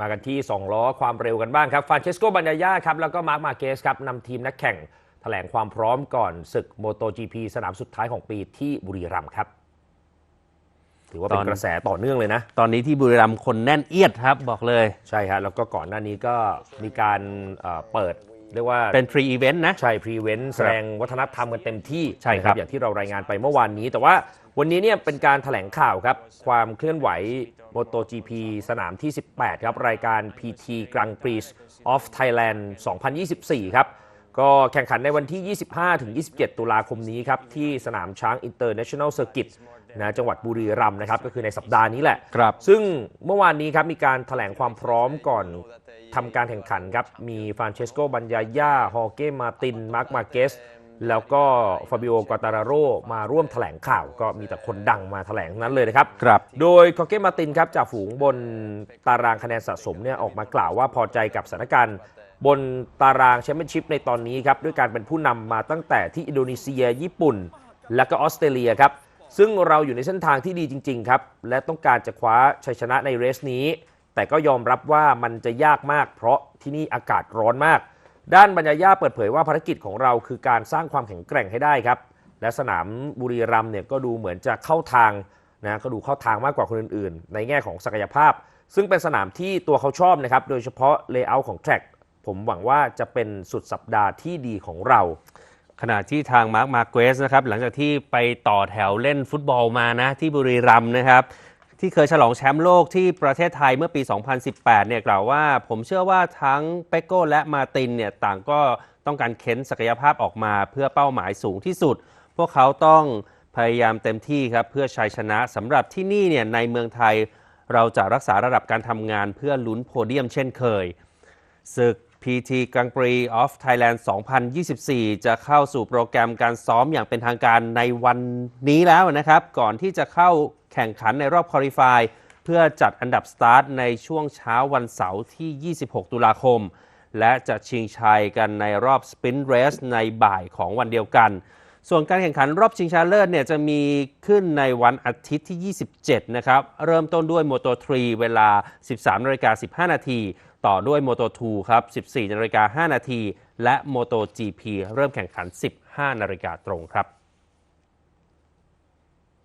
มากันที่ 2 ล้อความเร็วกันบ้างครับฟานเชสโกบันยายาครับแล้วก็มาร์คมาเกสครับนำทีมนักแข่งแถลงความพร้อมก่อนศึกโมโต GP สนามสุดท้ายของปีที่บุรีรัมย์ครับ ถือว่าเป็ตนอนกระแสต่อเนื่องเลยนะ ตอนนี้ที่บุรีรัมย์คนแน่นเอียดครับบอกเลย ใช่ฮะแล้วก็ก่อนหน้านี้ก็มีการเอ่อเปิด เรียกว่าเป็นฟรีอีเวนต์นะ ใช่พรีเวนต์แสดงวัฒนธรรมกันเต็มที่ใช่ครับนะอย่างที่เรารายงานไปเมื่อวานนี้ แต่ว่าวันนี้เนี่ยเป็นการถแถลงข่าวครับ ความเคลื่อนไหว MotoGP สนามที่ 18 ครับ รายการ PT Grand Prix of Thailand 2024 ครับ ก็แข่งขันในวันที่ 25-27 ตุลาคมนี้ครับ ที่สนามช้าง International Circuit นะจังหวัดบุรีรัมย์นะครับก็คือในสัปดาห์นี้แหละ ครับ ซึ่งเมื่อวานนี้ครับมีการถแถลงความพร้อมก่อนทำการแข่งขันครับ มีฟรานเชสโกบัญญาย่าฮอเก้มาติน มาร์คมาเกส แล้วก็ฟาบิโอกาตาราโรมาร่วมแถลงข่าวก็มีแต่คนดังมาแถลงทั้งนั้นเลยนะครับ ครับ โดยคอเก้มาตินครับจากฝูงบนตารางคะแนนสะสมเนี่ยออกมากล่าวว่าพอใจกับสถานการณ์ บนตารางแชมเปี้ยนชิพในตอนนี้ครับด้วยการเป็นผู้นำมาตั้งแต่ที่อินโดนีเซีย ญี่ปุ่น และก็ออสเตรเลียครับ ซึ่งเราอยู่ในเส้นทางที่ดีจริง ๆ ครับ และต้องการจะคว้าชัยชนะในเรสนี้ แต่ก็ยอมรับว่ามันจะยากมาก เพราะที่นี่อากาศร้อนมาก ด้านบรรยายาเปิดเผยว่าภารกิจของเราคือการสร้างความแข็งแกร่งให้ได้ครับ และสนามบุรีรัมเนี่ยก็ดูเหมือนจะเข้าทางนะก็ดูเข้าทางมากกว่าคนอื่น ๆ ในแง่ของศักยภาพ ซึ่งเป็นสนามที่ตัวเขาชอบนะครับ โดยเฉพาะเลเยอร์ของแทร็กผมหวังว่าจะเป็นสุดสัปดาห์ที่ดีของเรา ขณะที่ทางมาร์คมาเกสนะครับหลังจากที่ไปต่อแถวเล่นฟุตบอลมานะที่บุรีรัมย์นะครับที่เคยฉลองแชมป์โลกที่ประเทศไทยเมื่อปี 2018 เนี่ยกล่าวว่า ผมเชื่อว่าทั้งเปโก้และมาตินเนี่ยต่างก็ต้องการเค้นศักยภาพออกมาเพื่อเป้าหมายสูงที่สุด พวกเขาต้องพยายามเต็มที่ครับเพื่อชัยชนะสำหรับที่นี่เนี่ยในเมืองไทย เราจะรักษาระดับการทำงานเพื่อลุ้นโพเดียมเช่นเคยศึก PT Grand Prix of Thailand 2024 จะเข้าสู่โปรแกรมการซ้อมอย่างเป็นทางการในวันนี้แล้วนะครับ ก่อนที่จะเข้าแข่งขันในรอบคอลี่ฟายเพื่อจัดอันดับสตาร์ทในช่วงเช้าวันเสาร์ที่ 26 ตุลาคม และจะชิงชัยกันในรอบสปิน t ์เรสในบ่ายของวันเดียวกัน ส่วนการแข่งขันรอบชิงชนะเลิศเนี่ยจะมีขึ้นในวันอาทิตย์ที่ 27 นะครับ เริ่มต้นด้วย Moto 3เวลา 13นาฬิกา15 นาที ต่อด้วย Moto 2ครับ 14นาฬิกา5นาที และ Moto GP เริ่มแข่งขัน 15นาฬิกาตรงครับ